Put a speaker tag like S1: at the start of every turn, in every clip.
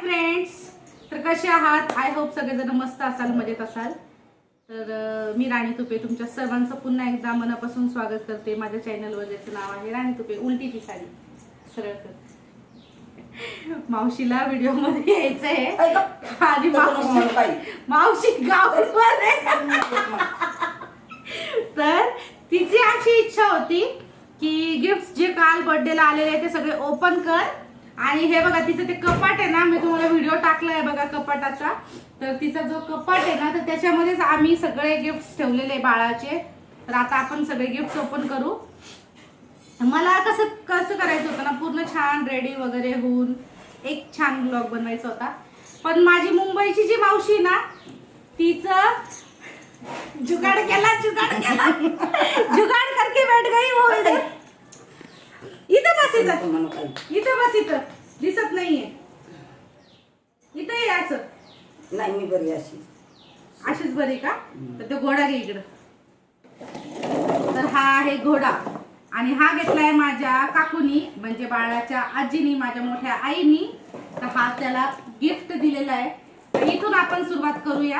S1: Friends तर कसे आहात? आय होप सगळेजण मस्त असाल मजेत असाल. तर मी राणी तुपे तुमच्या सर्वांचं पुन्हा एकदा मनापासून स्वागत करते. माझ्या चॅनलवर ज्याचं नाव आहे राणी तुपे उलटी ती साडी सरळ कर. मावशीला व्हिडिओमध्ये यायचं आहे आणि मावशी मावशी आहे तर तिची अशी इच्छा होती की गिफ्ट जे काल बर्थडेला आलेले आहे ते सगळे ओपन कर. आणि हे बघा तिचं ते कपाट आहे ना मी तुम्हाला व्हिडिओ टाकलाय बघा कपाटाचा. तर तिचा जो कपाट आहे ना तर त्याच्यामध्येच आम्ही सगळे गिफ्ट ठेवलेले बाळाचे. तर आता आपण सगळे गिफ्ट ओपन करू. मला कसं कसं करायचं होतं ना पूर्ण छान रेडी वगैरे होऊन एक छान ब्लॉग बनवायचा होता. पण माझी मुंबईची जी मावशी ना तिचं जुगाड केला जुगाड केला. जुगाड करके बैठ गई वो इधर. इथं बस इथं. इथं बस इथं. दिसत नाहीये. इथं ये असं.
S2: नाही मी बरी अशी.
S1: अशीच बरी का? तर ते घोडा घे इकडं. तर हा आहे घोडा. आणि हा घेतलाय माझ्या काकूनी म्हणजे बाळाच्या आजीनी माझ्या मोठ्या आईनी. तर हा त्याला गिफ्ट दिलेला आहे. तर इथून आपण सुरुवात करूया.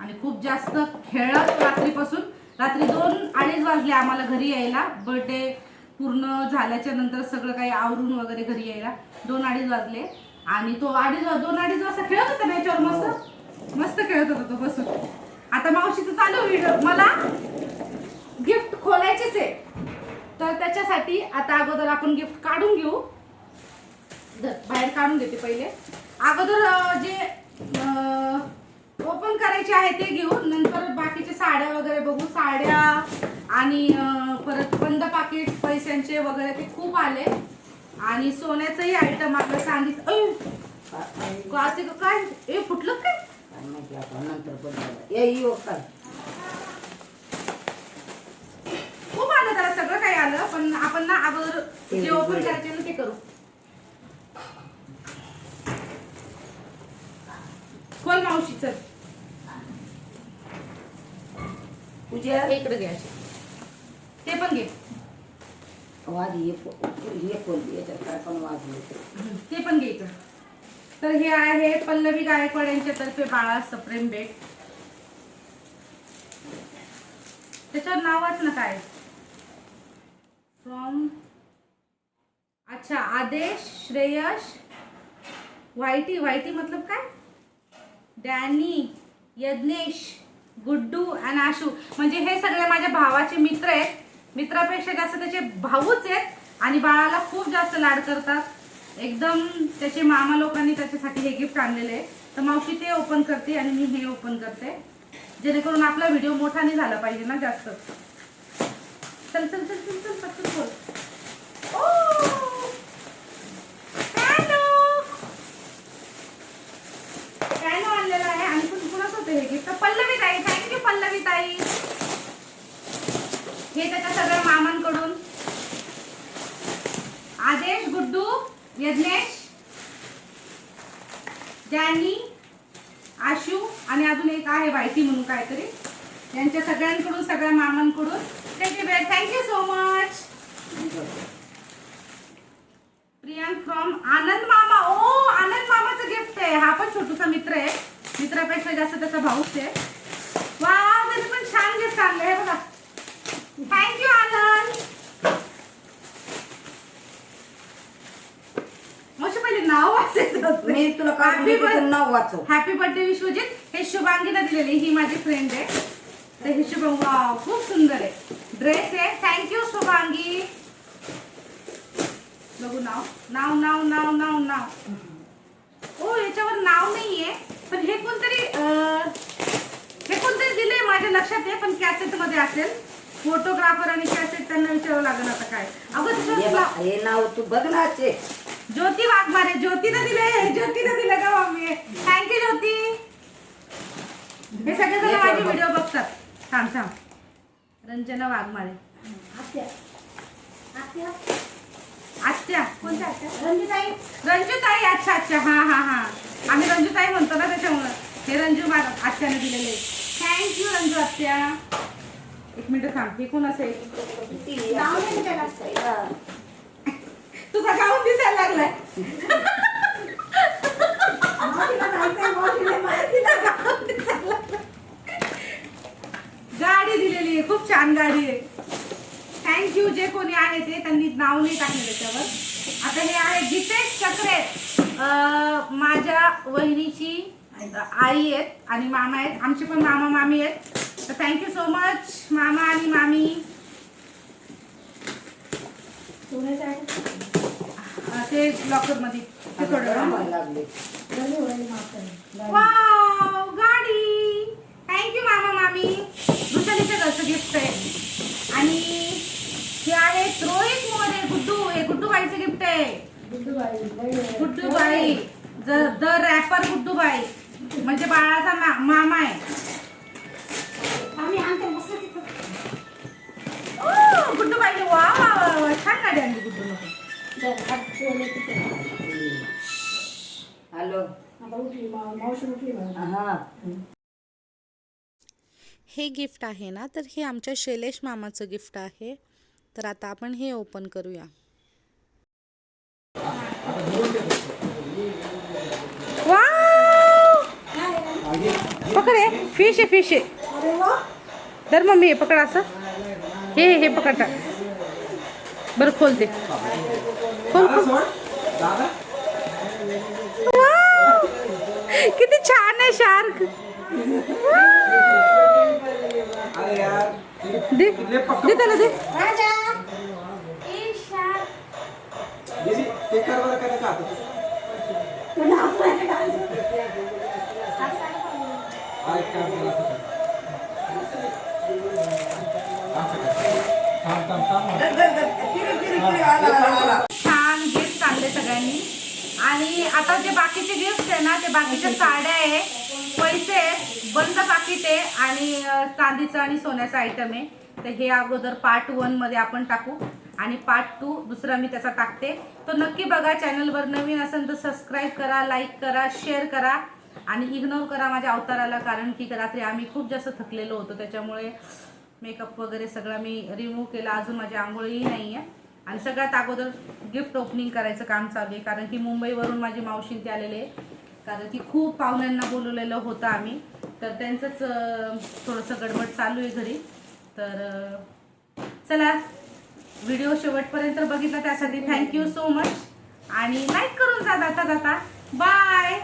S1: आणि खूप जास्त खेळलं रात्रीपासून. रात्री दोन अडीच वाजले आम्हाला घरी यायला. बर्थडे पूर्ण झाल्याच्यानंतर सगळं काही आवरून वगैरे घरी यायला. दोन अडीच वाजले. आणि तो अडीच दोन अडीच वाजता खेळत होता ना याच्यावर मस्त? मस्त खेळत होता तो बसून. आता मावशीचं चालू व्हिडिओ मला गिफ्ट खोलायचेच आहे. तर त्याच्यासाठी आता अगोदर आपण गिफ्ट काढून घेऊ. बाहेर काढून देते पहिले. अगोदर जे ओपन करायचे आहे ते घेऊ नंतर बाकीचे साड्या वगैरे बघू. साड्या आणि परत बंद पाकिट पैशांचे वगैरे ते खूप आले. आणि सोन्याचंही आयटम आपलं सांगितलं. असे काय? ए फुटलं काय?
S2: माहिती आपण नंतर काय
S1: खूप आलं त्याला सगळं काही आलं पण आपण ना अगोदर जे ओपन करायचे ना ते करू. खोल मावशी चल.
S2: पूजा?
S1: इकडे घे अशी. ते पण घे.
S2: ये पो- ये कोणती याच्यात काय पण येते
S1: ते पण घे इकडे तर हे आहे पल्लवी गायकवाड यांच्या तर्फे बाळा सप्रेम बेट त्याच्यावर नाव वाच ना काय? फ्रॉम अच्छा आदेश श्रेयश व्हायटी व्हायटी मतलब काय? डॅनी यज्ञेश गुड्डू आणि आशू. म्हणजे हे सगळे माझ्या भावाचे मित्र आहेत. मित्रापेक्षा जास्त त्याचे भाऊच आहेत आणि बाळाला खूप जास्त लाड करतात. एकदम त्याचे मामा लोकांनी त्याच्यासाठी हे गिफ्ट आणलेले आहे. तर मावशी ते ओपन करते आणि मी हे ओपन करते. जेणेकरून आपला व्हिडिओ मोठा नाही झाला पाहिजे ना जास्त. चल चल चल चल चल पटकन बोल ओ! Piano! Piano आणलेला आहे आणि पण कुणाच होते हे गिफ्ट पल्लवी ताई थँक्यू पल्लवी ताई हे त्याच्या सगळ्या मामांकडून. आदेश गुड्डू यज्ञेश जॅनी आशू आणि अजून एक आहे वायटी म्हणून काहीतरी. यांच्या सगळ्यांकडून सगळ्या मामांकडून. Thank you thank you so much Priyank from Anand मामा ओ आनंद मामाचं गिफ्ट आहे हा पण छोटूसा मित्र आहे मित्रापेक्षा जास्त त्याचा भाऊच आहे वा त्याने पण छान गिफ्ट आणलं आहे बघा थँक्यू आनंद मग पहिले नाव वाचायचं असतं.
S2: मी तुला नाव वाचव.
S1: Happy birthday Vishwajit. हे शुभांगीला दिलेली ही माझी फ्रेंड आहे. तर हे वाव खूप सुंदर आहे. ड्रेस आहे. Thank you Shubhangi. बघू नाव. नाव नाव नाव नाव नाव. ओ याच्यावर नाव नाहीये. पण हे कोणतरी अं, हे कोणतरी दिलंय माझ्या लक्षात आहे पण कॅसेटमध्ये असेल. फोटोग्राफर आणि कॅसेट त्यांना विचारावं लागेल आता काय. अगं
S2: हे बघ,
S1: नाव-
S2: हे नाव तू बघ ना
S1: ज्योती वाघमारे ज्योतीनं दिले ज्योतीनं दिलं का मम्मी. थँक्यू ज्योती. हे सगळे जण माझे व्हिडिओ बघतात. थांब थांब. रंजना वाघमारे आत्या. कोणत्या आत्या? रंजूताई. रंजूताई अच्छा अच्छा. हा हा हा. आम्ही रंजूताई म्हणतो ना त्याच्यामुळं. हे रंजू मा आत्याने दिलेले थँक्यू रंजू आत्या. एक मिनिट थांब. हे कोण असेल? लागलाय. गाडी दिलेली आहे खूप छान गाडी आहे. थँक यू जे कोणी आहे ते त्यांनी नाव नाही टाकलं त्याच्यावर. आता हे आहे जितेश चक्रे. माझ्या वहिनीची आई आहेत आणि मामा आहेत. आमचे पण मामा मामी आहेत. तर थँक्यू सो मच मामा आणि मामी. ते ते थोडं
S2: गरम लागले.
S1: वाव गाडी. थँक्यू मामा मामी. वृषालीच्या घरचं गिफ्ट आहे. आणि हे आहे रोहित मोरे गुड्डू. हे गुड्डू बाईचं गिफ्ट आहे. गुड्डू बाई द रॅपर गुड्डू बाई म्हणजे बाळाचा मा- मामा आहे. ओ, गुड्डू बाई वा वा वा वा छान गाडी आणली गुड्डू
S2: हॅलो हे
S3: गिफ्ट आहे ना तर हे आमच्या शैलेश मामाचं गिफ्ट आहे. तर आता आपण हे ओपन करूया.
S1: पकडे फिश आहे फिश आहे. तर मम्मी हे पकड असं. हे हे पकडतात टाक बरं खोलते खोल खोल. वाव! किती छान आहे शार्क. दे दे त्याला दे. छान गिफ्ट आणले सगळ्यांनी. आणि आता जे बाकीचे गिफ्ट आहे ना ते बाकीच्या साड्या आहे. पैसे आहेत. बंद पाकिट आहे. आणि चांदीचं आणि सोन्याचं आयटम आहे. तर हे अगोदर पार्ट वनमध्ये आपण टाकू. आणि पार्ट टू दुसरा मी त्याचा टाकते. तो नक्की बघा. चॅनलवर नवीन असेल तर सबस्क्राईब करा लाईक करा शेअर करा. आणि इग्नोर करा माझ्या अवताराला कारण की रात्री आम्ही खूप जास्त थकलेलो होतो. त्याच्यामुळे मेकअप वगैरे सगळं मी रिमूव्ह केला. अजून माझी आंघोळही नाही आहे आणि सगळ्यात अगोदर गिफ्ट ओपनिंग करायचं काम चालू आहे. कारण की मुंबईवरून माझी मावशी ते आलेले आहे. कारण की खूप पाहुण्यांना बोलवलेलं होतं आम्ही. तर त्यांचंच थोडंसं गडबड चालू आहे घरी. तर चला व्हिडिओ शेवटपर्यंत बघितला त्यासाठी थँक्यू सो मच आणि लाईक करून जा जाता जाता. बाय